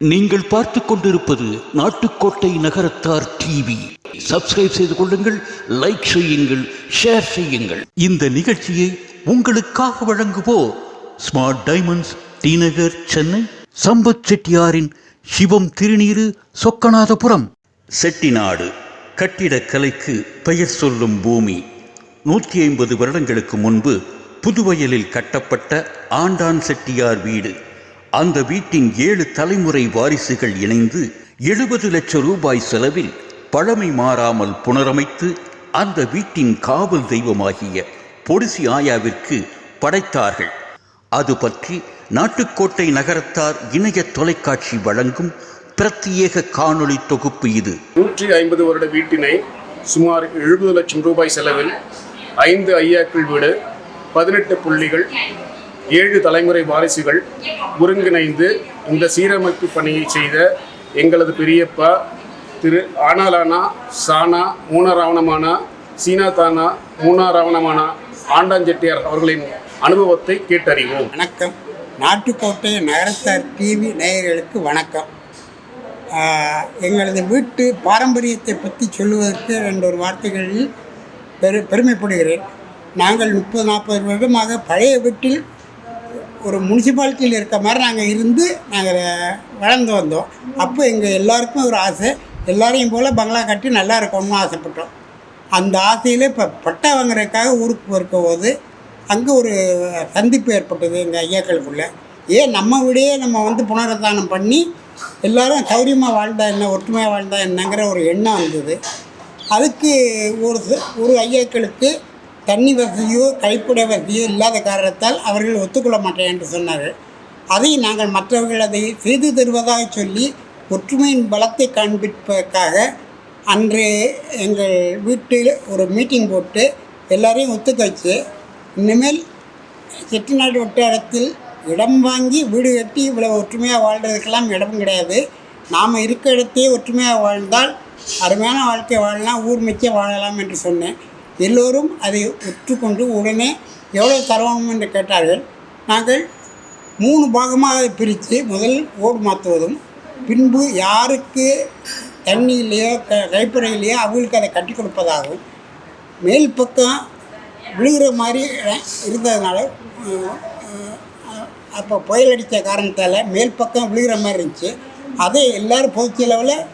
நீங்கள் பார்த்து கொண்டிருப்பது நாட்டுக்கோட்டை நகரத்தார் டிவி. சப்ஸ்கிரைப் செய்து கொள்ளுங்கள் லைக் செய்யுங்கள் ஷேர் செய்யுங்கள். இந்த நிகழ்ச்சியை உங்களுக்காக வழங்குவோர் smart diamonds T Nagar Chennai. Sampath செட்டியாரின் சிவம் திருநீரு சொக்கநாதபுரம். செட்டிநாடு கட்டிடக்கலைக்கு பெயர் சொல்லும் பூமி. நூற்றி ஐம்பது வருடங்களுக்கு முன்பு புதுவயலில் கட்டப்பட்ட ஆண்டான் செட்டியார் வீடு. அந்த வீட்டின் ஏழு தலைமுறை வாரிசுகள் இணைந்து எழுபது லட்சம் ரூபாய் செலவில் பழமை மாறாமல் புனரமைத்து அந்த வீட்டின் காவல் தெய்வமாகிய பொடிசி ஆயாவிற்கு படைத்தார்கள். அது பற்றி நாட்டுக்கோட்டை நகரத்தார் இணைய தொலைக்காட்சி வழங்கும் பிரத்யேக காணொளி தொகுப்பு இது. நூற்றி ஐம்பது வருட வீட்டினை சுமார் எழுபது லட்சம் ரூபாய் செலவில் ஐந்து ஐயாக்கள் வீடு பதினெட்டு புள்ளிகள் ஏழு தலைமுறை வாரிசுகள் ஒருங்கிணைந்து இந்த சீரமைப்பு பணியை செய்த எங்களது பெரியப்பா திரு ஆனாலானா சானா மூணாராவணமானா சீனாதானா மூணாராவணமானா ஆண்டாஞ்செட்டியார் அவர்களின் அனுபவத்தை கேட்டறிவோம். வணக்கம். நாட்டுக்கோட்டை நகரத்தார் டிவி நேயர்களுக்கு வணக்கம். எங்களது வீட்டு பாரம்பரியத்தை பற்றி சொல்லுவதற்கு ரெண்டு ஒரு வார்த்தைகளில் பெரு பெருமைப்படுகிறேன். நாங்கள் முப்பது நாற்பது வருடமாக பழைய வீட்டில் ஒரு முனிசிபாலிட்டியில் இருக்க மாதிரி நாங்கள் இருந்து நாங்கள் வளர்ந்து வந்தோம். அப்போ எங்கள் எல்லாருக்கும் ஒரு ஆசை. எல்லாரையும் போல் பங்களா கட்டி நல்லா இருக்கணும்னு ஆசைப்பட்டோம். அந்த ஆசையில் இப்போ பட்டா வாங்குறதுக்காக ஊருக்கு போயிருக்க போது அங்கே ஒரு சந்திப்பு ஏற்பட்டது எங்கள் ஐயாக்களுக்குள்ளே. ஏன் நம்ம விடையே நம்ம வந்து புனருத்தானம் பண்ணி எல்லாரும் சௌரியமாக வாழ்ந்தா என்ன ஒற்றுமையாக வாழ்ந்தா என்னங்கிற ஒரு எண்ணம் வந்தது. அதுக்கு ஒரு ஒரு ஐயாக்களுக்கு தண்ணி வசதியோ கழிப்பிட வசதியோ இல்லாத காரணத்தால் அவர்கள் ஒத்துக்கொள்ள மாட்டேன் என்று சொன்னார்கள். அதை நாங்கள் மற்றவர்கள் அதை செய்து தருவதாக சொல்லி ஒற்றுமையின் பலத்தை காண்பிப்பதற்காக அன்று எங்கள் வீட்டில் ஒரு மீட்டிங் போட்டு எல்லாரையும் ஒத்துக்க வச்சு இனிமேல் செட்டிநாடு வட்டாரத்தில் இடம் வாங்கி வீடு கட்டி இவ்வளோ ஒற்றுமையாக வாழ்கிறதுக்கெல்லாம் இடம் கிடையாது. நாம் இருக்க இடத்தையே ஒற்றுமையாக வாழ்ந்தால் அருமையான வாழ்க்கை வாழலாம் ஊர் மிச்சம் வாழலாம் என்று சொன்னேன். எல்லோரும் அதை ஒற்றுக்கொண்டு உடனே எவ்வளோ தருவோம் என்று கேட்டார்கள். நாங்கள் மூணு பாகமாக பிரித்து முதல் ஓடு மாற்றுவதும் பின்பு யாருக்கு தண்ணி இல்லையோ க கைப்பறையிலையோ அவங்களுக்கு அதை கட்டி கொடுப்பதாகவும் மேல் பக்கம் விழுகிற மாதிரி இருந்ததுனால அப்போ புயல் அடித்த காரணத்தால் மேல் பக்கம் விழுகிற மாதிரி இருந்துச்சு. அதை எல்லோரும் பொதுச்சி லெவலில்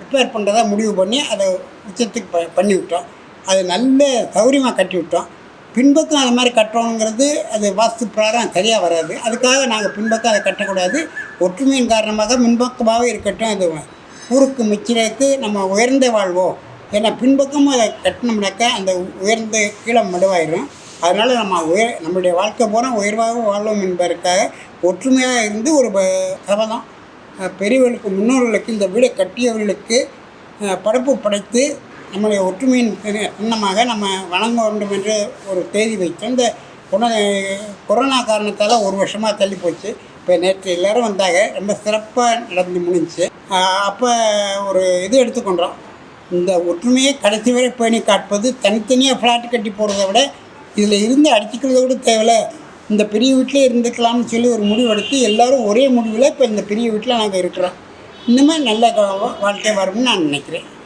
ரிப்பேர் பண்ணுறதா முடிவு பண்ணி அதை உச்சத்துக்கு ப பண்ணிவிட்டோம். அது நல்ல சௌரியமாக கட்டி விட்டோம் பின்பக்கம் அது மாதிரி கட்டுறோங்கிறது அது வாஸ்து பிரகாரம் சரியாக வராது. அதுக்காக நாங்கள் பின்பக்கம் அதை கட்டக்கூடாது. ஒற்றுமையின் காரணமாக முன்பக்கமாகவே இருக்கட்டும். அது ஊருக்கு மிச்சிறதுக்கு நம்ம உயர்ந்த வாழ்வோம். ஏன்னா பின்பக்கமும் அதை கட்டினோம்னாக்கா அந்த உயர்ந்த கீழே மடுவாயிரும். அதனால் நம்ம உயர் நம்மளுடைய வாழ்க்கை பூரா உயர்வாக வாழ்வோம் என்பதற்காக ஒற்றுமையாக இருந்து ஒரு ப- சபதம். பெரியவர்களுக்கு முன்னோர்களுக்கு இந்த வீடை கட்டியவர்களுக்கு படைப்பு படைத்து நம்முடைய ஒற்றுமையின் சின்ன- சின்னமாக நம்ம வணங்க வேண்டும் என்று ஒரு தேதி வைத்தோம். இந்த கொரோனா கொரோனா காரணத்தால் ஒரு வருஷமாக தள்ளி போச்சு. இப்போ நேற்று எல்லாரும் வந்தாங்க ரொம்ப சிறப்பாக நடந்து முடிஞ்சுச்சு அப்போ ஒரு இது எடுத்துக்கொண்டோம். இந்த ஒற்றுமையை கடைசி வரை பேணி காட்பது தனித்தனியாக ஃப்ளாட் கட்டி போடுறத விட இதில் இருந்து அடிச்சுக்கிறத விட தேவையில்ல. இந்த பெரிய வீட்டிலே இருந்துக்கலாம்னு சொல்லி ஒரு முடிவு எடுத்து எல்லாரும் ஒரே முடிவில் இப்போ இந்த பெரிய வீட்டில் நாங்கள் இருக்கிறோம். இன்னுமே நல்ல வாழ்க்கை வரும்னு நான் நினைக்கிறேன்.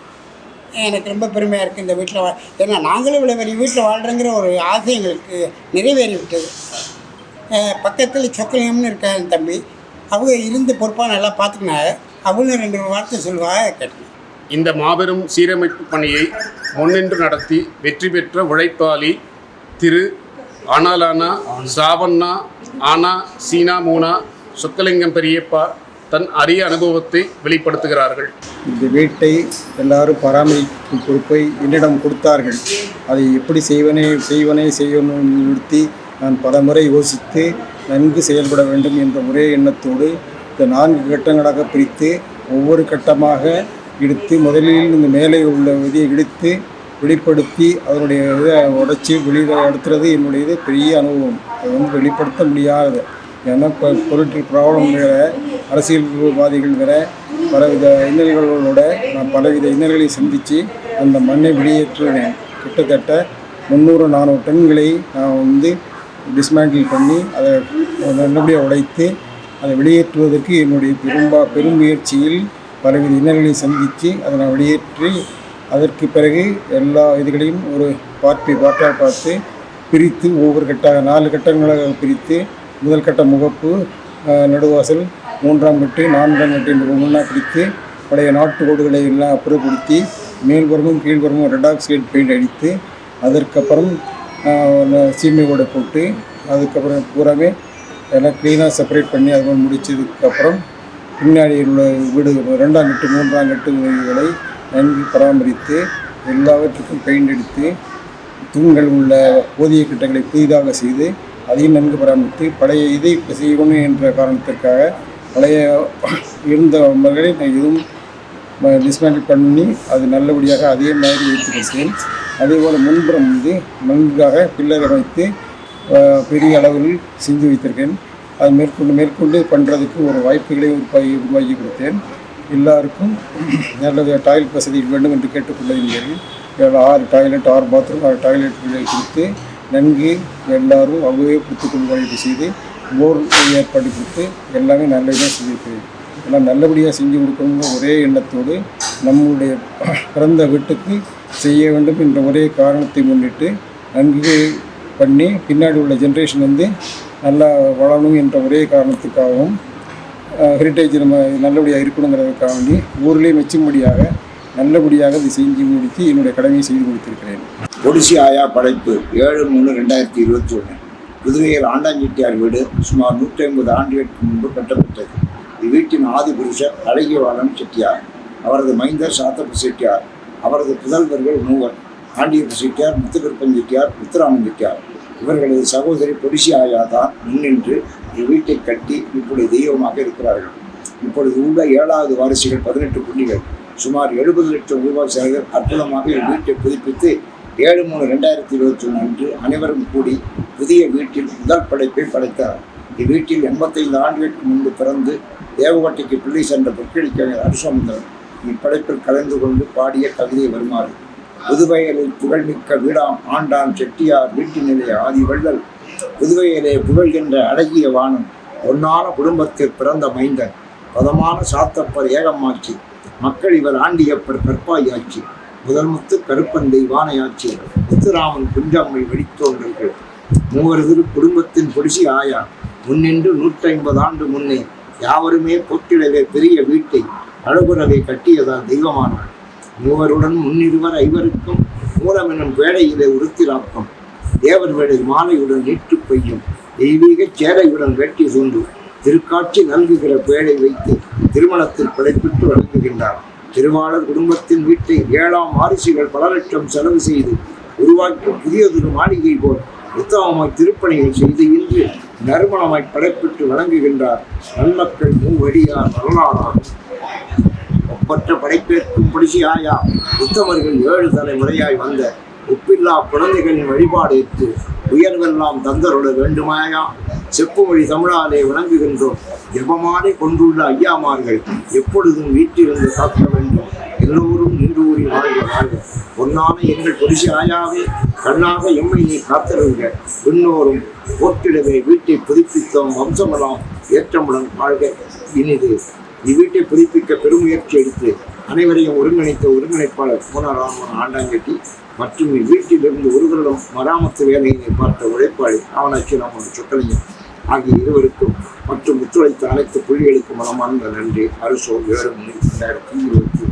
எனக்கு ரொம்ப பெருமையாக இருக்குது இந்த வீட்டில் வா ஏன்னா நாங்களும் இவ்வளோ பெரிய வீட்டில் வாழ்கிறோங்கிற ஒரு ஆசை எங்களுக்கு நிறைவேறி விட்டது பக்கத்தில் சொக்கலியம்னு இருக்காங்க என் தம்பி. அவங்க இருந்து பொறுப்பாக நல்லா பார்த்துக்கினாங்க அவங்களும் ரெண்டு வார்த்தை சொல்லுவாங்க கேட்டேன் இந்த மாபெரும் சீரமைப்பு பணியை முன்னின்று நடத்தி வெற்றி பெற்ற உழைப்பாளி திரு ஆனாலானா சாவண்ணா ஆனா சீனா மூனா சொக்கலிங்கம் பெரியப்பா தன் அரிய அனுபவத்தை வெளிப்படுத்துகிறார்கள். இந்த வீட்டை எல்லாரும் பராமரிக்கும் பொறுப்பை என்னிடம் கொடுத்தார்கள். அதை எப்படி செய்வனே செய்வனே செய்யணும் நிறுத்தி நான் பல முறை யோசித்து நன்கு செயல்பட வேண்டும் என்ற ஒரே எண்ணத்தோடு இந்த நான்கு கட்டங்களாக பிரித்து ஒவ்வொரு கட்டமாக இடித்து முதலில் இந்த மேலே உள்ள விதியை இடித்து வெளிப்படுத்தி அதனுடைய இதை உடைச்சி வெளியில் எடுத்துறது என்னுடைய பெரிய அனுபவம். அது வந்து வெளிப்படுத்த முடியாதது. ஏன்னா இப்போ பொலிட்டிக்கல் ப்ராப்ளம் வேற அரசியல்வாதிகள் வேற பலவித இன்னல்களோட நான் பலவித இன்னல்களை சந்தித்து அந்த மண்ணை வெளியேற்றுவேன். கிட்டத்தட்ட முந்நூறு நானூறு டன்களை நான் வந்து டிஸ்மேண்டில் பண்ணி அதை நல்லபடியாக உடைத்து அதை வெளியேற்றுவதற்கு என்னுடைய பெரும்பா பெரும் முயற்சியில் பலவித இன்னல்களை சந்தித்து அதை நான் வெளியேற்றி அதற்கு பிறகு எல்லா இதுகளையும் ஒரு பார்ட்டி பாட்டாக பார்த்து பிரித்து ஒவ்வொரு கட்டாக நாலு கட்டங்களாக பிரித்து முதல் கட்ட முகப்பு நடுவாசல் மூன்றாம் கட்டு நான்காம் கட்டு என்று ஒவ்வொன்றா பிடித்து பழைய நாட்டு கோடுகளை எல்லாம் அப்புறப்படுத்தி மேல்புறமும் கீழ்புறமும் ரெட் ஆக்சைடு பெயிண்ட் அடித்து அதற்கப்புறம் சீமை ஓடை போட்டு அதுக்கப்புறம் பூராமே எல்லாம் க்ளீனாக செப்பரேட் பண்ணி அது முடித்ததுக்கப்புறம் பின்னாடி உள்ள வீடு ரெண்டாம் கட்டு மூன்றாம் கட்டு வீடுகளை நன்கு பராமரித்து எல்லாவற்றுக்கும் பெயிண்ட் அடித்து தூண்கள் உள்ள போதிய கிட்டங்களை புதிதாக செய்து அதையும் நன்கு பராமரித்து பழைய இதை இப்போ செய்யணும் என்ற காரணத்திற்காக பழைய இருந்த மகளை நான் எதுவும் டிஸ்மேண்டில் பண்ணி அது நல்லபடியாக அதே மாதிரி வைத்துக்கொண்டேன் அதே போல் முன்புறம் வந்து நன்காக பில்லர் அமைத்து பெரிய அளவில் செஞ்சு வைத்திருக்கேன் அது மேற்கொண்டு மேற்கொண்டு பண்ணுறதுக்கு ஒரு வாய்ப்புகளை உருவாக்கி உருவாக்கி கொடுத்தேன். எல்லாருக்கும் நல்ல டாய்லெட் வசதி வேண்டும் என்று கேட்டுக்கொண்டிருந்தீர்கள் ஆறு டாய்லெட் ஆறு பாத்ரூம் ஆறு டாய்லெட்களை கொடுத்து நன்கு எல்லாரும் அவங்களே புத்துக்கொள்வாய்ப்பு செய்து போர் ஏற்பாடு கொடுத்து எல்லாமே நல்லதாக செஞ்சுருக்கிறேன் எல்லாம் நல்லபடியாக செஞ்சு கொடுக்கணுங்கிற ஒரே எண்ணத்தோடு நம்முடைய பிறந்த வீட்டுக்கு செய்ய வேண்டும் என்ற ஒரே காரணத்தை முன்னிட்டு நன்கு பண்ணி பின்னாடி உள்ள ஜென்ரேஷன் வந்து நல்லா வளரணும் என்ற ஒரே காரணத்துக்காகவும் ஹெரிட்டேஜ் நம்ம நல்லபடியாக இருக்கணுங்கிறதுக்காக வேண்டி ஊர்லேயே மெச்சும்படியாக நல்லபடியாக இதை செஞ்சு முடித்து என்னுடைய கடமையை செய்து கொடுத்திருக்கிறேன். ஒடிசி ஆயா படைப்பு ஏழு மூணு ரெண்டாயிரத்தி இருபத்தி ஒன்று புதுவையில் ஆண்டாஞ்செட்டியார் வீடு சுமார் நூற்றி ஐம்பது ஆண்டுகளுக்கு முன்பு கட்டப்பட்டது. இவ்வீட்டின் ஆதி புருஷர் அழகியவாளன் செட்டியார் அவரது மைந்தர் சாத்தப்ப செட்டியார் அவரது புதல்வர்கள் மூவர் ஆண்டியப்ப செட்டியார் முத்துகருப்பன் செட்டியார் முத்துராமன் செட்டியார். இவர்களது சகோதரி பொடிசி ஆயா தான் முன்னின்று இவ்வீட்டை கட்டி இப்படி தெய்வமாக இருக்கிறார்கள். இப்பொழுது உள்ள ஏழாவது வாரிசுகள் பதினெட்டு புள்ளிகள் சுமார் எழுபது லட்சம் ரூபாய் செலவில் அற்புதமாக இவ்வீட்டை புதுப்பித்து ஏழு மூணு ரெண்டாயிரத்தி இருபத்தி ஒன்று அன்று அனைவரும் கூடி புதிய வீட்டில் முதல் படைப்பை படைத்தார். இவ்வீட்டில் எண்பத்தைந்து ஆண்டுகளுக்கு முன்பு பிறந்து தேவகோட்டைக்கு பிள்ளை சென்ற பொற்களிக்கவிஞர் அரசமுந்தரன் இப்படைப்பில் கலந்து கொண்டு பாடிய கவிதை வருமாறு. புதுவையலில் புகழ்மிக்க வீடாம் ஆண்டான் செட்டியார் வீட்டினிலே ஆதிவள்ளல். புதுவையிலே புகழ்கின்ற அழகிய வானம் பொன்னான குடும்பத்தில் பிறந்த மைந்தன் பதமான சாத்தப்பர் ஏகமாட்சி மக்கள் இவர் ஆண்டியப்பர் கற்பாயாட்சி முதல் முத்து கருப்பந்தை தெய்வானையாட்சி முத்துராமன் குஞ்சாமை வெடித்தோன்றல்கள் மூவரது குடும்பத்தின் பொடிசி ஆயா. முன்னின்று நூற்றி ஐம்பது ஆண்டு முன்னே யாவருமே பொட்டிடவே பெரிய வீட்டை அழகுறவே கட்டியதால் தெய்வமானாள். மூவருடன் முன்னிருவர் ஐவருக்கும் மூலமெனும் வேடையிலே உருத்திராக்கம் தேவர் வேடை மாலையுடன் நீட்டு பெய்யும் தெய்வீக சேரையுடன் வெட்டி சூண்டு. திருக்காட்சி நல்குகிற பேழை வைத்து திருமணத்தில் படைப்பிட்டு வழங்குகின்றார். திருவாளர் குடும்பத்தின் வீட்டை ஏழாம் வாரிசுகள் பல லட்சம் செலவு செய்து உருவாக்கி புதியதொரு மாளிகை போல் உத்தமமாய் திருப்பணிகள் செய்து இன்று நறுமணமாய் படைப்பிட்டு வழங்குகின்றார் நன்மக்கள் மூவடியார் வரலாறார் ஒப்பற்ற படைப்பேற்கும் புடிசியாயா உத்தமர்கள் ஏழு தலைமுறையாய் வந்த ஒப்பில்லா குழந்தைகளின் வழிபாடு உயர்வெல்லாம் தந்தருட வேண்டுமாயா? செப்புமொழி தமிழாலே விளங்குகின்றோம். ஜெபமானே கொண்டுள்ள ஐயாமார்கள் எப்பொழுதும் வீட்டிலிருந்து காக்க வேண்டும். எல்லோரும் நின்று ஊறி வாழ்க வாழ்க. பொன்னான எங்கள் பொரிசி ஆயாவே கண்ணாக எம்மை நீ காத்திருங்க. இன்னோரும் போட்டிடவே வீட்டை புதுப்பித்தோம். வம்சமெல்லாம் ஏற்றமுடன் வாழ்க. இனிது இவ்வீட்டை புதுப்பிக்க பெருமுயற்சி எடுத்து அனைவரையும் ஒருங்கிணைத்த ஒருங்கிணைப்பாளர் பூனராமன் ஆண்டாங்கட்டி மற்றும் வீட்டிலிருந்து ஒரு வருடம் மராமத்து வேலையினை பார்த்த உழைப்பாளி ஆவணாட்சி ராமன் சொக்கலிங்கம் ஆகிய இருவருக்கும் மற்றும் ஒத்துழைத்த அனைத்து புள்ளிகளுக்கும் மனமார்ந்த நன்றி. அரசோ ஏழு மணி ரெண்டாயிரத்தி இருபத்தி